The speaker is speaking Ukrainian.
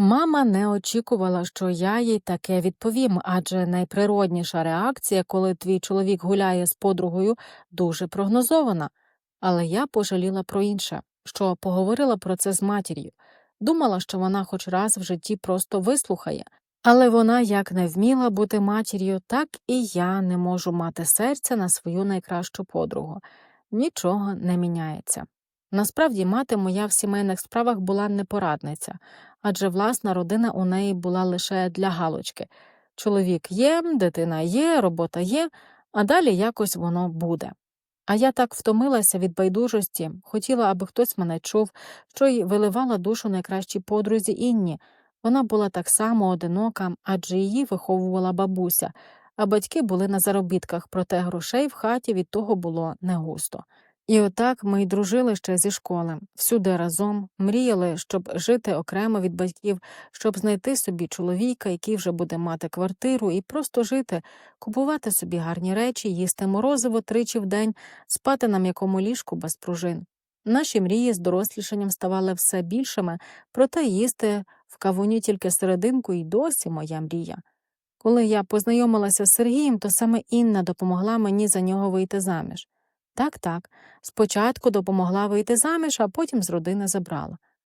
Мама не очікувала, що я їй таке відповім, адже найприродніша реакція, коли твій чоловік гуляє з подругою, дуже прогнозована. Але я пожаліла про інше, що поговорила про це з матір'ю. Думала, що вона хоч раз в житті просто вислухає. Але вона як не вміла бути матір'ю, так і я не можу мати серця на свою найкращу подругу. Нічого не міняється. Насправді, мати моя в сімейних справах була непорадниця, адже власна родина у неї була лише для галочки. Чоловік є, дитина є, робота є, а далі якось воно буде. А я так втомилася від байдужості, хотіла, аби хтось мене чув, що й виливала душу найкращій подрузі Інні. Вона була так само одинока, адже її виховувала бабуся, а батьки були на заробітках, проте грошей в хаті від того було не густо. І отак ми й дружили ще зі школи, всюди разом, мріяли, щоб жити окремо від батьків, щоб знайти собі чоловіка, який вже буде мати квартиру, і просто жити, купувати собі гарні речі, їсти морозиво тричі в день, спати на м'якому ліжку без пружин. Наші мрії з дорослішанням ставали все більшими, проте їсти в кавуні тільки серединку і досі моя мрія. Коли я познайомилася з Сергієм, то саме Інна допомогла мені за нього вийти заміж. Так, так, спочатку допомогла вийти заміж, а потім з родини забрала.